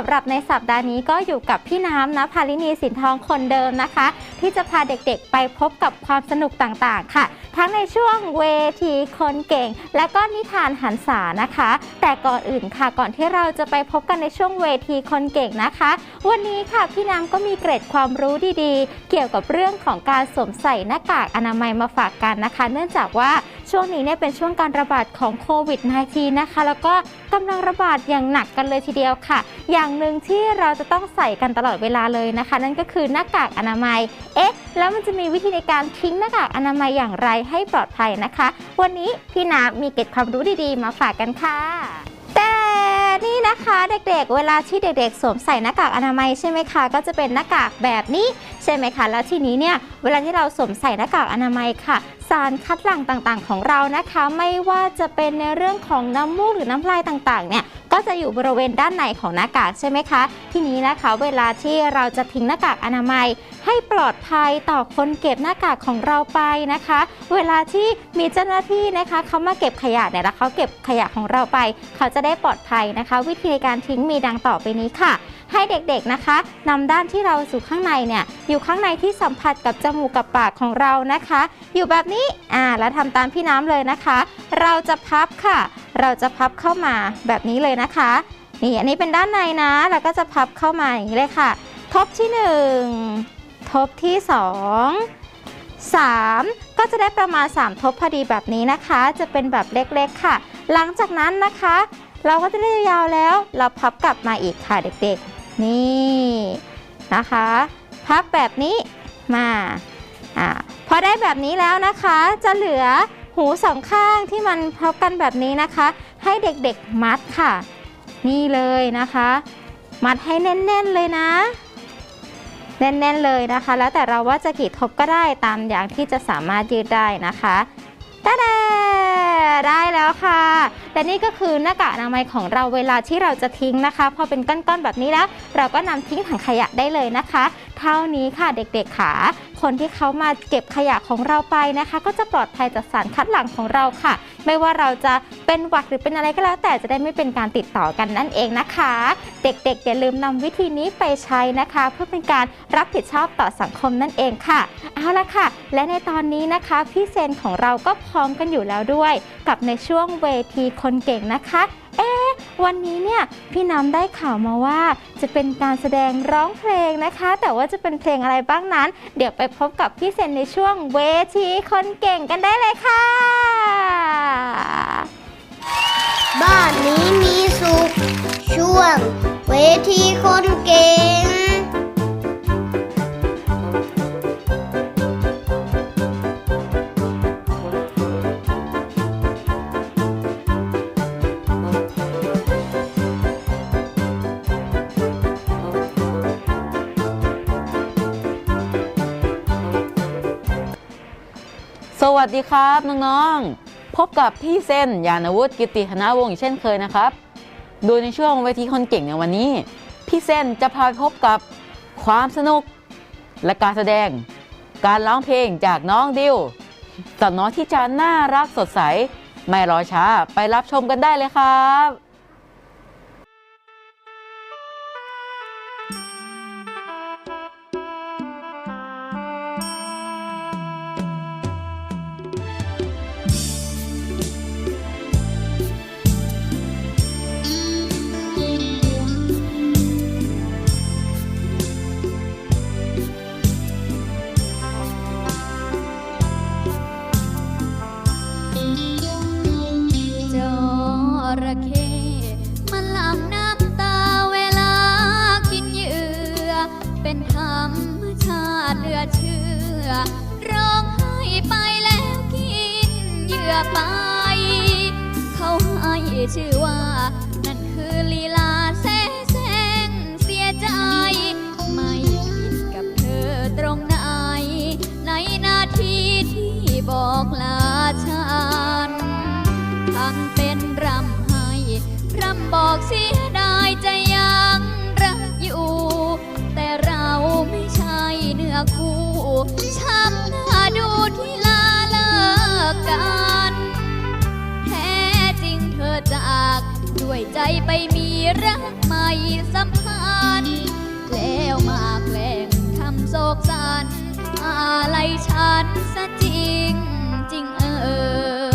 สำหรับในสัปดาห์นี้ก็อยู่กับพี่น้ำนะภาลินีสินทองคนเดิมนะคะ ที่จะพาเด็กๆไปพบกับความสนุกต่างๆ ค่ะ ทั้งในช่วงเวทีคนเก่ง และก็นิทานหันษานะคะ แต่ก่อนอื่นค่ะก่อนที่เราจะไปพบกันในช่วงเวทีคนเก่งนะคะ วันนี้ค่ะพี่น้ำก็มีเกร็ดความรู้ดีๆ เกี่ยวกับเรื่องของการสวมใส่หน้ากากอนามัยมาฝากกันนะคะ เนื่องจากว่า ช่วงนี้เนี่ยเป็นช่วงการระบาดของโควิด -19 นะคะ แล้วก็กำลังระบาดอย่างหนักกันเลยทีเดียวค่ะ อย่างหนึ่งที่เราจะต้องใส่กันตลอดเวลาเลยนะคะ นั่นก็คือหน้ากากอนามัย เอ๊ะ แล้วมันจะมีวิธีในการทิ้งหน้ากากอนามัยอย่างไรให้ปลอดภัยนะคะ วันนี้พี่นามีเกร็ดความรู้ดีๆ มาฝากกันค่ะแต่นี่นะคะเด็กๆ เวลาที่เด็กๆ สวมใส่หน้ากากอนามัยใช่ไหมคะ ก็จะเป็นหน้ากากแบบนี้ใช่ไหมคะ แล้วทีนี้เนี่ยเวลาที่เราสวมใส่หน้ากากอนามัยค่ะ สารคัดหลั่งต่างๆ ของเรานะคะ ไม่ว่าจะเป็นในเรื่องของน้ำมูกหรือน้ำลายต่างๆเนี่ยก็จะอยู่บริเวณด้านในของหน้ากากใช่ไหมคะ ทีนี้นะคะเวลาที่เราจะทิ้งหน้ากากอนามัย ให้ปลอดภัยต่อคนเก็บหน้ากากของเราไปนะคะ เวลาที่มีเจ้าหน้าที่นะคะเขามาเก็บขยะเนี่ยแล้วเขาเก็บขยะของเราไป เขาจะได้ปลอดภัยนะคะ วิธีในการทิ้งมีดังต่อไปนี้ค่ะ ให้เด็กๆนะคะนำด้านที่เราสู่ข้างในเนี่ยอยู่ข้างในที่สัมผัสกับจมูกกับปากของเรานะคะ อยู่แบบนี้อ่าแล้วทำตามพี่น้ำเลยนะคะ เราจะพับค่ะ เราจะพับเข้ามาแบบนี้เลยนะคะนี่อันนี้เป็นด้านในนะแล้วก็จะพับเข้ามาอย่างนี้เลยค่ะ ทบที่ 1 ทบที่ 2 3 ก็จะได้ประมาณ 3 ทบพอดีแบบนี้นะคะ จะเป็นแบบเล็กๆค่ะ หลังจากนั้นนะคะ เราก็จะได้ยาวแล้ว เราพับกลับมาอีกค่ะเด็กๆ นี่นะคะ พับแบบนี้มาอ่าพอได้แบบนี้แล้วนะคะ จะเหลือหูสองข้างที่มันพับกันแบบนี้นะคะ ให้เด็กๆมัดค่ะ นี่เลยนะคะ มัดให้แน่นๆเลยนะ แน่นๆเลยนะคะ แล้วแต่เราว่าจะกี่ทบก็ได้ตามอย่างที่จะสามารถยืดได้นะคะตาดา ได้แล้วค่ะ และนี่ก็คือหน้ากากอนามัยของเราเวลาที่เราจะทิ้งนะคะ พอเป็นก้อนๆแบบนี้แล้ว เราก็นำทิ้งถังขยะได้เลยนะคะ เท่านี้ค่ะเด็กๆค่ะ คนที่เขามาเก็บขยะของเราไปนะคะ ก็จะปลอดภัยจากสารคัดหลั่งของเราค่ะ ไม่ว่าเราจะเป็นหวัดหรือเป็นอะไรก็แล้ว แต่จะได้ไม่เป็นการติดต่อกันนั่นเองนะคะ เด็กๆอย่าลืมนำวิธีนี้ไปใช้นะคะ เพื่อเป็นการรับผิดชอบต่อสังคมนั่นเองค่ะ เอาละค่ะ และในตอนนี้นะคะพี่เซนของเราก็พร้อมกันอยู่แล้วด้วย กับในช่วงเวทีคนเก่งนะคะ เอ๊ะวันนี้เนี่ยพี่น้ำได้ข่าวมาว่าจะเป็นการแสดงร้องเพลงนะคะ แต่ว่าจะเป็นเพลงอะไรบ้างนั้น เดี๋ยวไปพบกับพี่เซนในช่วงเวทีคนเก่งกันได้เลยค่ะ บ้านนี้มีสุข ช่วง เวทีคนเก่ง วัสดีครับน้องๆ พบกับพี่เส้นยานวุฒิกิติธนวงศ์อีกเช่นเคยนะครับ โดยในช่วงเวทีคนเก่งในวันนี้ พี่เส้นจะพาไปพบกับความสนุก และการแสดง การร้องเพลงจากน้องดิวสาวน้อยที่จะน่ารักสดใส ไม่รอช้าไปรับชมกันได้เลยครับ อกเสียดายจะยังรักอยู่ แต่เราไม่ใช่เนื้อคู่ช้ำหน้าดูที่ลาเลิกกัน แท้จริงเธอจากด้วยใจไปมีรักใหม่สัมพันธ์แล้วมาแกล้งทำโศกสันอะไรฉันซะจริงจริงเออ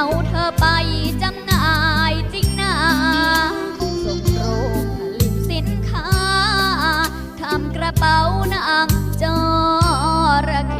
เอาเธอไปจำหน่ายจริงนาส่งโรงผลิตสินค้าทำกระเป๋านางจระเข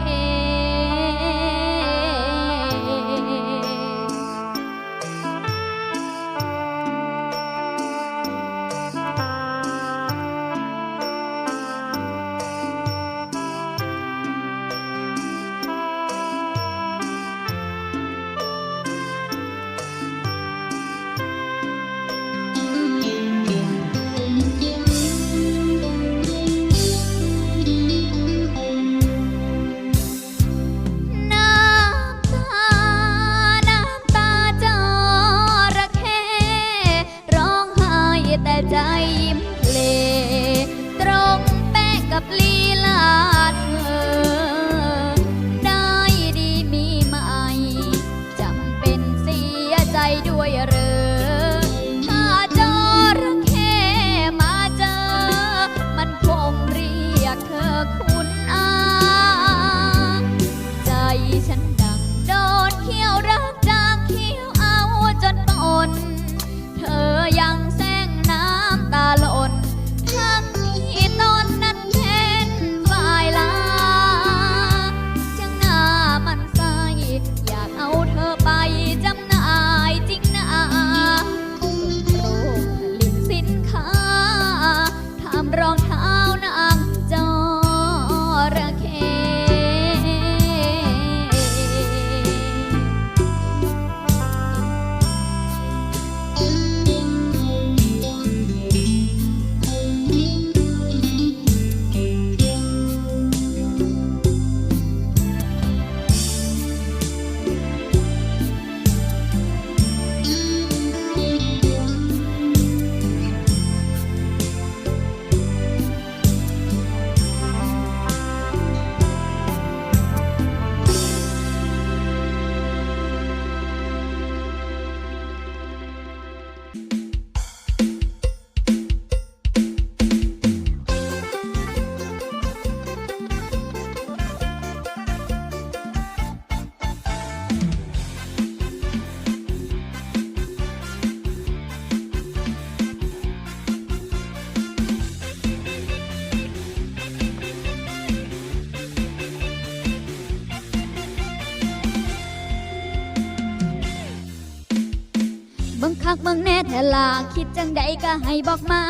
คักเบังแน่แท้ลาคิดจังใดก็ให้บอกมา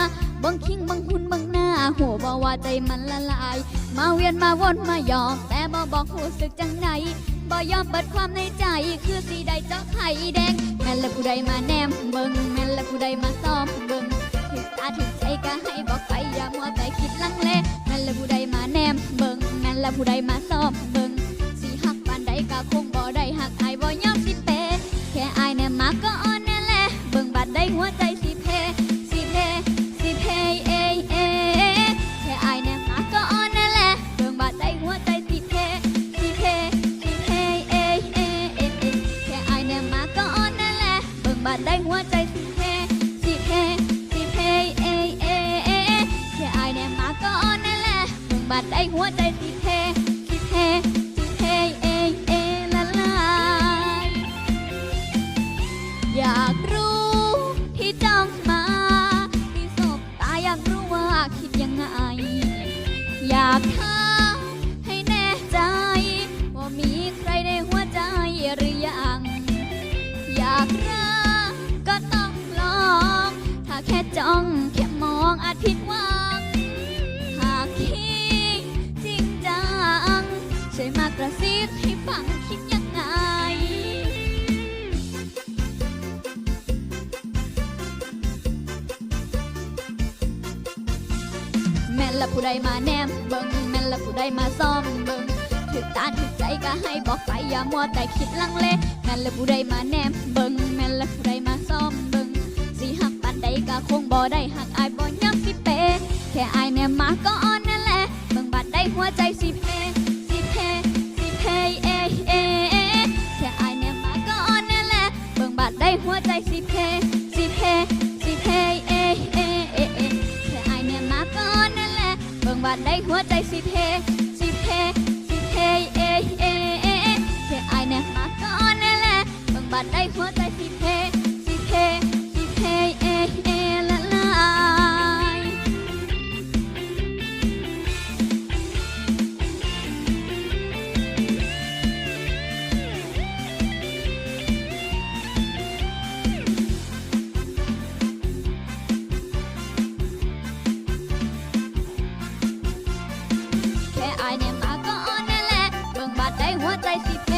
บังคิงบังหุ่นบังหน้าหัวบ่ว่าใจมันละลาย มาเวียนมาวนมาหยอกแต่บ่บอกหูสึกจังใดบ่ยอมเปิดความในใจ คือสีใดเจาะไข่แดง แม่นละผู้ใดมาแนมเบิงแม่นละผู้ใดมาซ้อมเบิงถึกตาถึกใจก็ให้บอกไปอย่ามัวแต่คิดลังเลแม่นละผู้ใดมาแนมเบิงแม่นละผู้ใดมาซ้อมเบิงสิหักปานใดก็คงบ่ได้หักอายบ่ยอมสิเปแค่อายแน่มาก็อ่อน หัวใจสิเพสิเพสิเพเอยเอยแค่อายแน่มาก็อ่อนแน่แหละเบิ่งบัดได้หัวใจสิเพสิเพสิเพเอยเอยเอยแค่อายแน่มาก็อ่อนแน่แหละเบิ่งบัดได้หัวใจสิเพสิเพสิเพเอยเอยแค่อายแน่มาก็อ่อนแน่แหละเบิ่งบัดได้หัวใจสิเพสิ ซิบให้ฟังคิดยังไง แม่นละผู้ใดมาแนมเบิงแม่นละผู้ใดมาซ่อมเบิงถึกตาถึกใจก็ให้บอกไปอย่ามัวแต่คิดลังเลแม่นละผู้ใดมาแนมเบิงแม่นละผู้ใดมาซ่อมเบิงสิหักปันใดก็คงบ่ได้หักอายบ่ย้ำสิเป แค่อายแนมมาก็อ่อนนั่นแหละเบิ่งบัดได้หัวใจสิเพสิเพ ได้หัวใจสิเพสิเพสิเพเอเอเอเอแค่อเนี่ยมาก่อนนั่นแหละเบิ่งบัดได้หัวใจสิเพสิเพสิเพเอเอเอแค่อไอเนี่ยมาก่อนนั่นแหละเบิ่งบัดได้หัวใจสิเพ ได้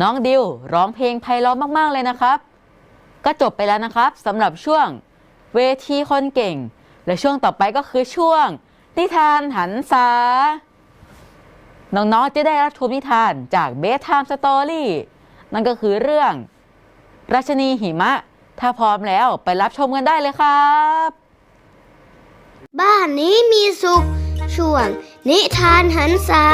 น้องดิวร้องเพลงไพเราะมากๆเลยนะครับ ก็จบไปแล้วนะครับสำหรับช่วงเวทีคนเก่ง และช่วงต่อไปก็คือช่วง นิทานหันษาน้องๆจะได้รับชมนิทานจากเบสไทม์สตอรี่นั่นก็คือเรื่อง ราชนีหิมะ ถ้าพร้อมแล้วไปรับชมกันได้เลยครับ บ้านนี้มีสุข ช่วงนิทานหันษา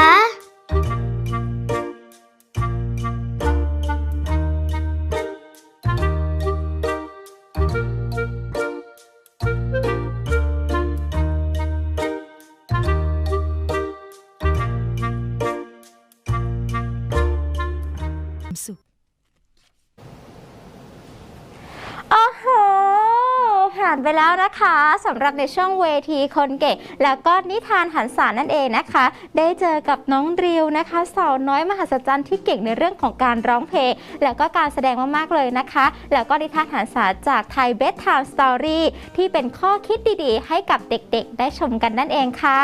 ผ่านไปแล้วนะคะสำหรับในช่วงเวทีคนเก่งแล้วก็นิทานหันษารนั่นเองนะคะ ได้เจอกับน้องริวนะคะสาวน้อยมหัศจรรย์ที่เก่งในเรื่องของการร้องเพลง แล้วก็การแสดงมากๆเลยนะคะ แล้วก็นิทานหันษารจากไทยเบสไทม์สตอรี่ที่เป็นข้อคิดดีๆ ให้กับเด็กๆ ได้ชมกันนั่นเองค่ะ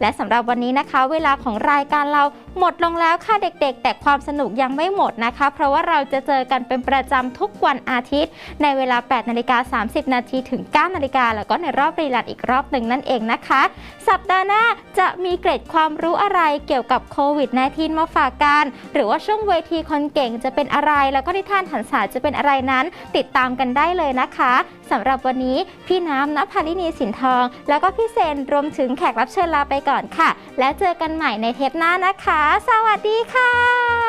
และสำหรับวันนี้นะคะ เวลาของรายการเราหมดลงแล้วค่ะเด็กๆ แต่ความสนุกยังไม่หมดนะคะ เพราะว่าเราจะเจอกันเป็นประจำทุกวันอาทิตย์ ในเวลา 8 นาฬิกา 30 นาทีถึง9นาฬิกาแล้วก็ในรอบรีลันอีกรอบหนึ่งนั่นเองนะคะ สัปดาห์หน้าจะมีเกร็ดความรู้อะไรเกี่ยวกับโควิด -19 มาฝากกัน หรือว่าช่วงเวทีคนเก่งจะเป็นอะไร แล้วก็นิทานหันษาจะเป็นอะไรนั้น ติดตามกันได้เลยนะคะสำหรับวันนี้พี่น้ำนภารินีสินทอง แล้วก็พี่เซนรวมถึงแขกรับเชิญลาไปก่อนค่ะ แล้วเจอกันใหม่ในเทปหน้านะคะ สวัสดีค่ะ